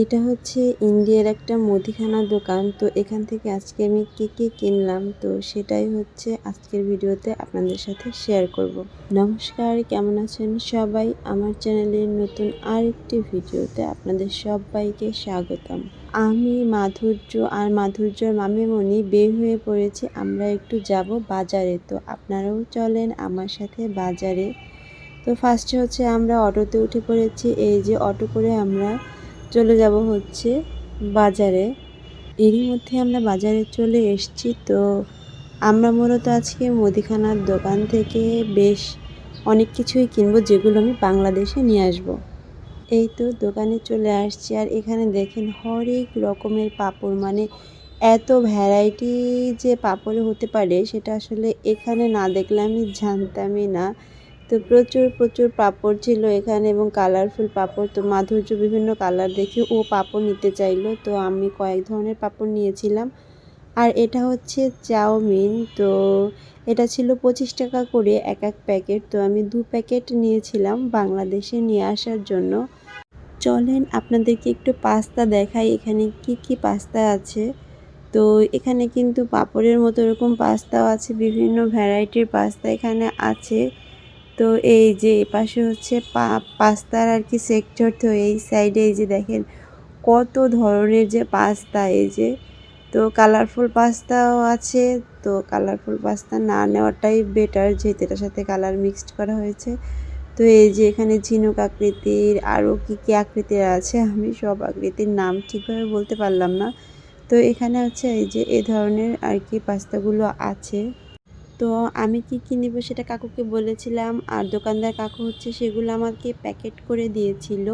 এটা হচ্ছে ইন্ডিয়ার একটা মুদিখানার দোকান। তো এখান থেকে আজকে আমি কি কি কিনলাম? তো সেটাই হচ্ছে আজকের ভিডিওতে আপনাদের সাথে শেয়ার করব। নমস্কার, কেমন আছেন সবাই? আমার চ্যানেলের নতুন আরেকটি ভিডিওতে আপনাদের সবাইকে স্বাগতম। আমি মাধুর্য, আর মাধুর্যর মামিমণি বের হয়ে পড়েছি। আমরা একটু যাব বাজারে। তো আপনারাও চলেন আমার সাথে বাজারে। তো ফার্স্টে হচ্ছে আমরা অটোতে উঠে পড়েছি। এই যে অটো করে আমরা চলে যাব হচ্ছে বাজারে। এরই মধ্যে আমরা বাজারে চলে এসেছি। তো আমরা মূলত আজকে মুদিখানার দোকান থেকে বেশ অনেক কিছুই কিনবো, যেগুলো আমি বাংলাদেশে নিয়ে আসব। এই তো দোকানে চলে আসছি। আর এখানে দেখেন হরেক রকমের পাপড়। মানে এত ভ্যারাইটি যে পাপড়ে হতে পারে, সেটা আসলে এখানে না দেখলে আমি জানতামই না। তো প্রচুর প্রচুর পাপড় ছিল এখানে এবং কালারফুল পাপড়। তো মাধুর্য বিভিন্ন কালার দেখে ও পাপড় নিতে চাইলো। তো আমি কয়েক ধরনের পাপড় নিয়েছিলাম। আর এটা হচ্ছে চাউমিন। তো এটা ছিল পঁচিশ টাকা করে এক এক প্যাকেট। তো আমি দু প্যাকেট নিয়েছিলাম বাংলাদেশে নিয়ে আসার জন্য। চলেন আপনাদেরকে একটু পাস্তা দেখাই, এখানে কি কি পাস্তা আছে। তো এখানে কিন্তু পাপড়ের মতো এরকম পাস্তাও আছে, বিভিন্ন ভ্যারাইটির পাস্তা এখানে আছে। তো এই যে পাশে হচ্ছে পাস্তার আর কি সেক্টর তো এই সাইডে এই যে দেখেন কত ধরনের যে পাস্তা এই যে। তো কালারফুল পাস্তাও আছে, তো কালারফুল পাস্তা না নেওয়াটাই বেটার যেহেতু এটার সাথে কালার মিক্সড করা হয়েছে। তো এই যে এখানে ঝিনুক আকৃতির আরও কী কী আকৃতির আছে আমি সব আকৃতির নাম ঠিকভাবে বলতে পারলাম না। তো এখানে হচ্ছে এই যে এ ধরনের আর কি পাস্তাগুলো আছে। তো আমি কি কী নেব সেটা কাকুকে বলেছিলাম। আর দোকানদার কাকু হচ্ছে সেগুলো আমাকে প্যাকেট করে দিয়েছিল।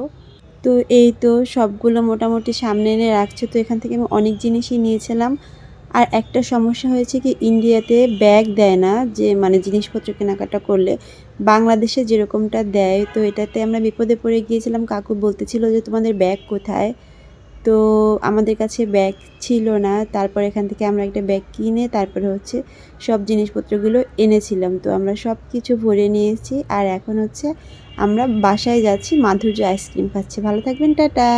তো এই তো সবগুলো মোটামুটি সামনে এনে রাখছে। তো এখান থেকে আমি অনেক জিনিসই নিয়েছিলাম। আর একটা সমস্যা হয়েছে কি, ইন্ডিয়াতে ব্যাগ দেয় না যে মানে জিনিসপত্র কেনাকাটা করলে। বাংলাদেশে যেরকমটা দেয়, তো এটাতে আমরা বিপদে পড়ে গিয়েছিলাম। কাকু বলতেছিল যে, তোমাদের ব্যাগ কোথায়? তো আমাদের কাছে ব্যাগ ছিল না। তারপর এখান থেকে আমরা একটা ব্যাগ কিনে তারপরে হচ্ছে সব জিনিসপত্রগুলো এনেছিলাম। তো আমরা সব কিছু ভরে নিয়েছি। আর এখন হচ্ছে আমরা বাসায় যাচ্ছি মাধুর্য আইসক্রিম খাচ্ছি। ভালো থাকবেন, টাটা।